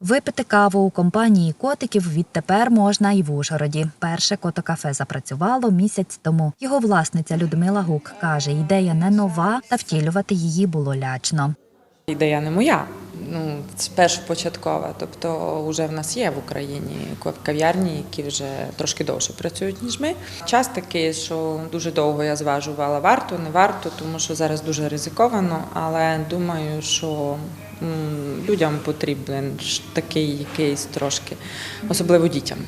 Випити каву у компанії котиків відтепер можна і в Ужгороді. Перше котокафе запрацювало місяць тому. Його власниця Людмила Гук каже, ідея не нова, та втілювати її було лячно. Ідея не моя. Ну, першопочаткова. Тобто, вже в нас є в Україні кав'ярні, які вже трошки довше працюють, ніж ми. Час такий, що дуже довго я зважувала, варто, не варто, тому що зараз дуже ризиковано, але думаю, що людям потрібен такий кейс трошки, особливо дітям.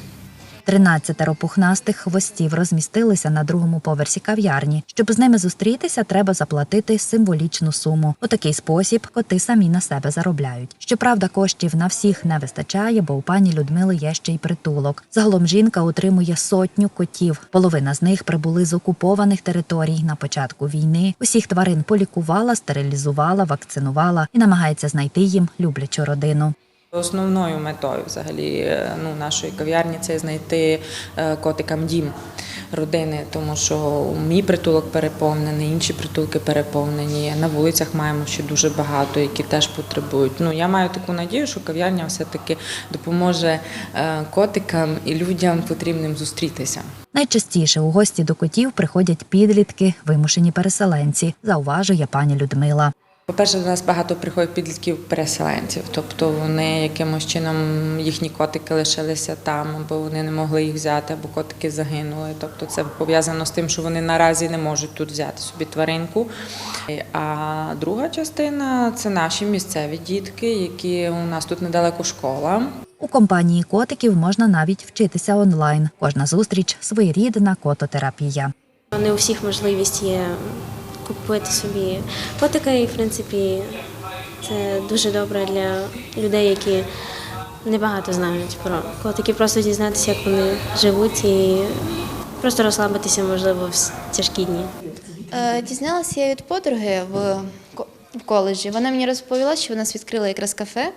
Тринадцятеро пухнастих хвостів розмістилися на другому поверсі кав'ярні. Щоб з ними зустрітися, треба заплатити символічну суму. У такий спосіб коти самі на себе заробляють. Щоправда, коштів на всіх не вистачає, бо у пані Людмили є ще й притулок. Загалом жінка утримує сотню котів. Половина з них прибули з окупованих територій на початку війни. Усіх тварин полікувала, стерилізувала, вакцинувала і намагається знайти їм люблячу родину. Основною метою взагалі е, ну, нашої кав'ярні це знайти е, котикам дім родини, тому що мій притулок переповнений, інші притулки переповнені. На вулицях маємо ще дуже багато, які теж потребують. Ну я маю таку надію, що кав'ярня все-таки допоможе е, котикам і людям потрібним зустрітися. Найчастіше у гості до котів приходять підлітки, вимушені переселенці, зауважує пані Людмила. По-перше, до нас багато приходять підлітків-переселенців, тобто вони якимось чином їхні котики лишилися там, або вони не могли їх взяти, або котики загинули. Тобто це пов'язано з тим, що вони наразі не можуть тут взяти собі тваринку. А друга частина це наші місцеві дітки, які у нас тут недалеко школа. У компанії котиків можна навіть вчитися онлайн. Кожна зустріч своєрідна кототерапія. Не у всіх можливість є купити собі котика, і в принципі це дуже добре для людей, які небагато знають про котики, просто дізнатися, як вони живуть, і просто розслабитися, можливо, в тяжкі дні. Е, Дізналася я від подруги в коледжі. Вона мені розповіла, що вона відкрила якраз кафе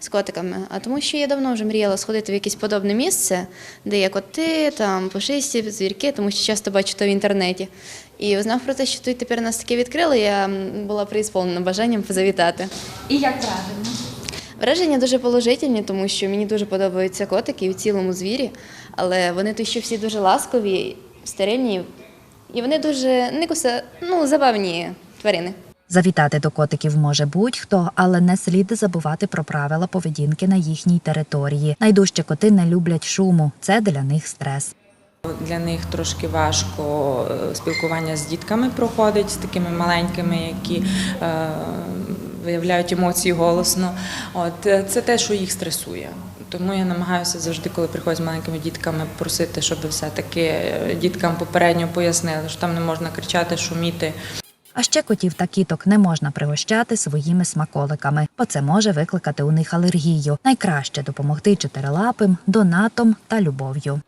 з котиками, а тому що я давно вже мріяла сходити в якесь подобне місце, де є коти, там пушисті, звірки, тому що часто бачу то в інтернеті. І узнав про те, що тут тепер нас таке відкрили, я була преісполнена бажанням позавітати. І як враження? Враження дуже положительні, тому що мені дуже подобаються котики в цілому звірі, але вони тут ще всі дуже ласкові, стерильні, і вони дуже не куса, ну, забавні тварини. Завітати до котиків може будь-хто, але не слід забувати про правила поведінки на їхній території. Найдужче коти не люблять шуму. Це для них стрес. Для них трошки важко е, спілкування з дітками проходить, з такими маленькими, які е, виявляють емоції голосно. От е, це те, що їх стресує. Тому я намагаюся завжди, коли приходять з маленькими дітками, просити, щоб все-таки діткам попередньо пояснили, що там не можна кричати, шуміти. А ще котів та кіток не можна пригощати своїми смаколиками, бо це може викликати у них алергію. Найкраще допомогти чотирилапим донатом та любов'ю.